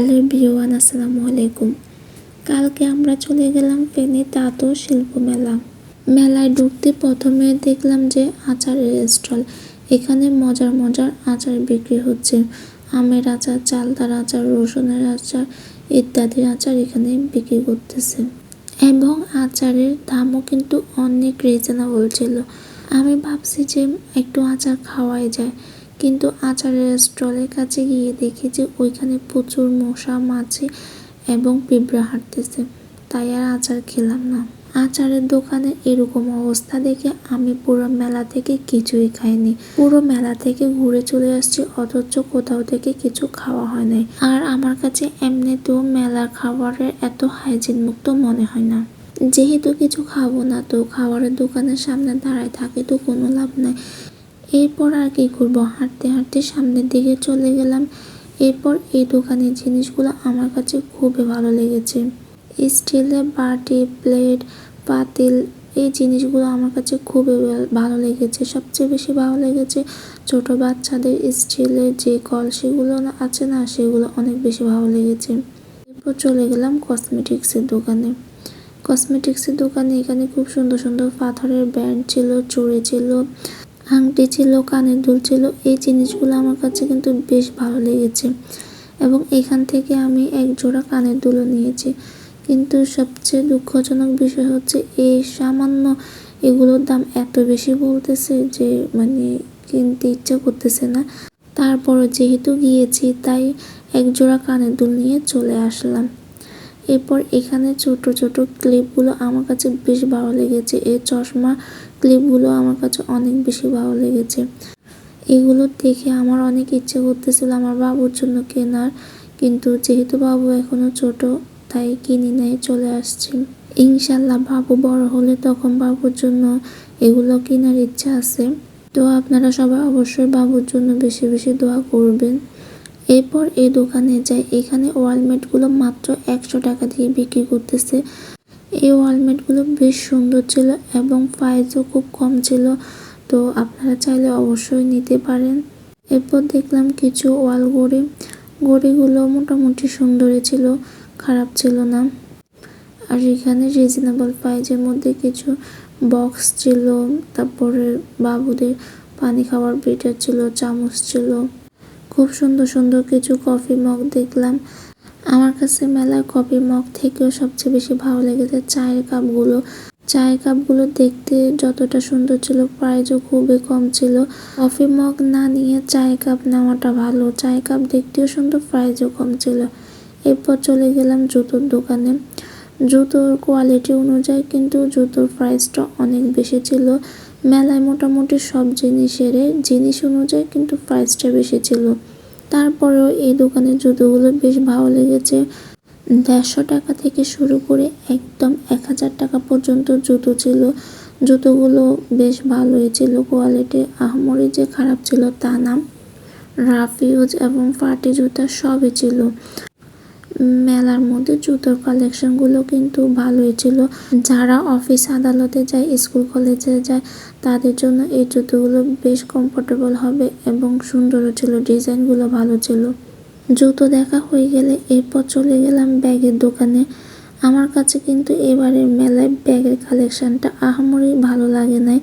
Hello বিওয়ান আসসালামু আলাইকুম। কালকে আমরা চলে গেলাম ফেনী তাঁত শিল্প মেলা। মেলায় ঢুকতে প্রথমে দেখলাম যে আচারের স্টল। এখানে মজার মজার আচার বিক্রি হচ্ছে। আমের আচার, চালতার আচার, রসুনের আচার ইত্যাদির আচার এখানে বিক্রি করতেছে। এবং আচারের দামও কিন্তু অনেক রিজনেবল ছিল। আমি ভাবছি যে একটু আচার খাওয়াই যায়। কিন্তু আচারের স্টলের কাছে গিয়ে দেখি যে ওইখানে প্রচুর মশা, মাছি এবং পিঁপড়া হাঁটতেছে। তাই আর আচার খেলাম না। আচারের দোকানে এরকম অবস্থা দেখে আমি পুরো মেলা থেকে কিছুই খাইনি। পুরো মেলা থেকে ঘুরে চলে আসছি, অথচ কোথাও থেকে কিছু খাওয়া হয় নাই। আর আমার কাছে এমনিতেও মেলার খাবারের এত হাইজিন মুক্ত মনে হয় না। যেহেতু কিছু খাব না, তো খাবারের দোকানের সামনে দাঁড়ায় থাকে তো কোনো লাভ নাই। এরপর আর কি করব? হাঁটতে হাঁটতে সামনের দিকে চলে গেলাম। এরপর এই দোকানের জিনিসগুলো আমার কাছে খুবই ভালো লেগেছে। স্টিলের বাটি, প্লেট, পাতিল, এই জিনিসগুলো আমার কাছে খুবই ভালো লেগেছে। সবচেয়ে বেশি ভালো লেগেছে ছোট বাচ্চাদের স্টিলের যে কলসিগুলো না- আছে না, সেগুলো অনেক বেশি ভালো লেগেছে। এরপর চলে গেলাম কসমেটিক্সের দোকানে। কসমেটিক্সের দোকানে এখানে খুব সুন্দর সুন্দর পাথরের ব্যান্ড ছিল, চুড়ি ছিল আংটি ছিল, কানের দুল ছিল, এই জিনিসগুলো আমার কাছে কিন্তু বেশ ভালো লেগেছে। এবং এখান থেকে আমি এক জোড়া কানের দুলও নিয়েছি। কিন্তু সবচেয়ে দুঃখজনক বিষয় হচ্ছে, এই সামান্য এগুলোর দাম এত বেশি বলতেছে যে মানে কিনতে ইচ্ছা করতেছে না। তারপরও যেহেতু গিয়েছি, তাই এক জোড়া কানের দুল নিয়ে চলে আসলাম। এরপর এখানে ছোট ছোট ক্লিপগুলো আমার কাছে বেশ ভালো লেগেছে। এই চশমা ক্লিপগুলো আমার কাছে অনেক বেশি ভালো লেগেছে। এগুলো দেখে আমার অনেক ইচ্ছে করতেছিল আমার বাবুর জন্য কেনার, কিন্তু যেহেতু বাবু এখনও ছোট, তাই কিনি নাই চলে আসছি। ইনশাল্লাহ বাবু বড় হলে তখন বাবুর জন্য এগুলো কেনার ইচ্ছা আছে। তো আপনারা সবাই অবশ্যই বাবুর জন্য বেশি বেশি দোয়া করবেন। এরপর এই দোকানে যাই এখানে ওয়ালমেটগুলো মাত্র একশো টাকা দিয়ে বিক্রি করতেছে। এই ওয়ালমেটগুলো বেশ সুন্দর ছিল এবং প্রাইসও খুব কম ছিল। তো আপনারা চাইলে অবশ্যই নিতে পারেন। এরপর দেখলাম কিছু ওয়াল ঘড়ি। ঘড়িগুলো মোটামুটি সুন্দরই ছিল, খারাপ ছিল না। আর এখানে রিজনেবল প্রাইজের মধ্যে কিছু বক্স ছিল, তারপরে বাবুদের পানি খাওয়ার বেটার ছিল, চামচ ছিল। খুব সুন্দর সুন্দর কিছু কফি মগ দেখলাম। আমার কাছে মেলার কফি মগ থেকেও সবচেয়ে বেশি ভালো লেগেছে চায়ের কাপগুলো চায়ের কাপগুলো দেখতে যতটা সুন্দর ছিল প্রাইজও খুবই কম ছিল। কফি মগ না নিয়ে চায়ের কাপ নেওয়াটা ভালো। চায়ের কাপ দেখতেও সুন্দর প্রাইজও কম ছিল। এরপর চলে গেলাম জুতোর দোকানে। জুতোর কোয়ালিটি অনুযায়ী কিন্তু জুতোর প্রাইসটা অনেক বেশি ছিল। মেলায় মোটামুটি সব জিনিসের জিনিস অনুযায়ী কিন্তু প্রাইসটা বেশি ছিল। তারপরেও এই দোকানের জুতোগুলো বেশ ভালো লেগেছে। দেড়শো টাকা থেকে শুরু করে একদম এক হাজার টাকা পর্যন্ত জুতো ছিল। জুতোগুলো বেশ ভালোই ছিল। কোয়ালিটি আহমরি যে খারাপ ছিল তা নাম রাফিউজ এবং ফাটি জুতা সবই ছিল। মেলার মধ্যে জুতোর কালেকশনগুলো কিন্তু ভালোই ছিল। যারা অফিস আদালতে যায় স্কুল কলেজে যায়, তাদের জন্য এই জুতোগুলো বেশ কমফোর্টেবল হবে এবং সুন্দরও ছিল ডিজাইনগুলো ভালো ছিল। জুতো দেখা হয়ে গেলে এরপর চলে গেলাম ব্যাগের দোকানে। আমার কাছে কিন্তু এবারের মেলায় ব্যাগের কালেকশনটা আহামরি ভালো লাগে নাই।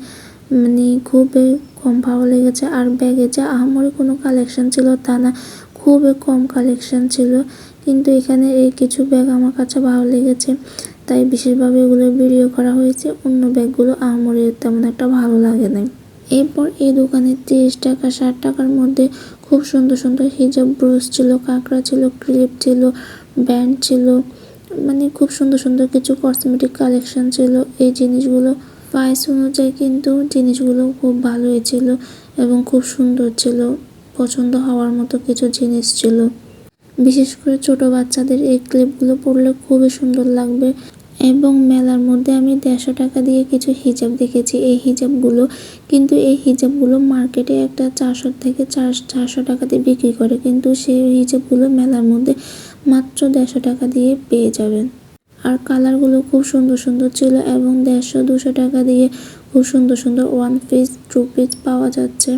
মানে খুবই কম ভালো লেগেছে। আর ব্যাগে যে আহামরি কোনো কালেকশন ছিল তা না, খুবই কম কালেকশন ছিল। কিন্তু এখানে এই কিছু ব্যাগ আমার কাছে ভালো লেগেছে। তাই বিশেষভাবে এগুলো ভিডিও করা হয়েছে। অন্য ব্যাগগুলো আহামরি তেমন একটা ভালো লাগে না এরপর এই দোকানে তিরিশ টাকা, ষাট টাকার মধ্যে খুব সুন্দর সুন্দর হিজাব, ব্রুশ ছিল, কাঁকড়া ছিল, ক্লিপ ছিল, ব্যান্ড ছিল মানে খুব সুন্দর সুন্দর কিছু কসমেটিক কালেকশন ছিল। এই জিনিসগুলো প্রাইস অনুযায়ী কিন্তু জিনিসগুলো খুব ভালোই ছিল এবং খুব সুন্দর ছিল। পছন্দ হওয়ার মতো কিছু জিনিস ছিল। বিশেষ করে ছোট বাচ্চাদের এই ক্লিপগুলো পরলে খুবই সুন্দর লাগবে। এবং মেলার মধ্যে আমি দেড়শো টাকা দিয়ে কিছু হিজাব দেখেছি। এই হিজাবগুলো কিন্তু এই হিজাবগুলো মার্কেটে একটা চারশো থেকে চার, চারশো টাকাতে বিক্রি করে। কিন্তু সেই হিজাবগুলো মেলার মধ্যে মাত্র দেড়শো টাকা দিয়ে পেয়ে যাবেন। আর কালারগুলো খুব সুন্দর সুন্দর ছিল এবং দেড়শো, দুশো টাকা দিয়ে খুব সুন্দর সুন্দর ওয়ান পিস টু পিস পাওয়া যাচ্ছে।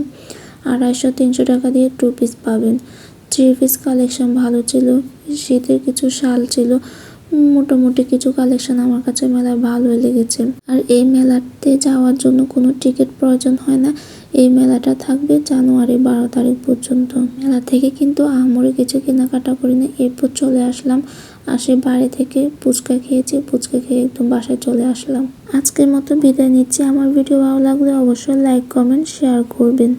আড়াইশো, তিনশো টাকা দিয়ে টু পিস পাবেন। থ্রি কালেকশন ভালো ছিল, শীতের কিছু শাল ছিল, মোটামুটি কিছু কালেকশন আমার কাছে মেলায় ভালোই লেগেছে। আর এই মেলাতে যাওয়ার জন্য কোনো টিকিট প্রয়োজন হয় না, এই মেলাটা থাকবে জানুয়ারি বারো তারিখ পর্যন্ত। মেলা থেকে কিন্তু আহামরি কিছু কেনাকাটা করি না এরপর চলে আসলাম, আসে বাড়ি থেকে ফুচকা খেয়েছি, ফুচকা খেয়ে একদম বাসায় চলে আসলাম। আজকের মতো বিদায় নিচ্ছি, আমার ভিডিও ভালো লাগলে অবশ্যই লাইক কমেন্ট শেয়ার করবেন।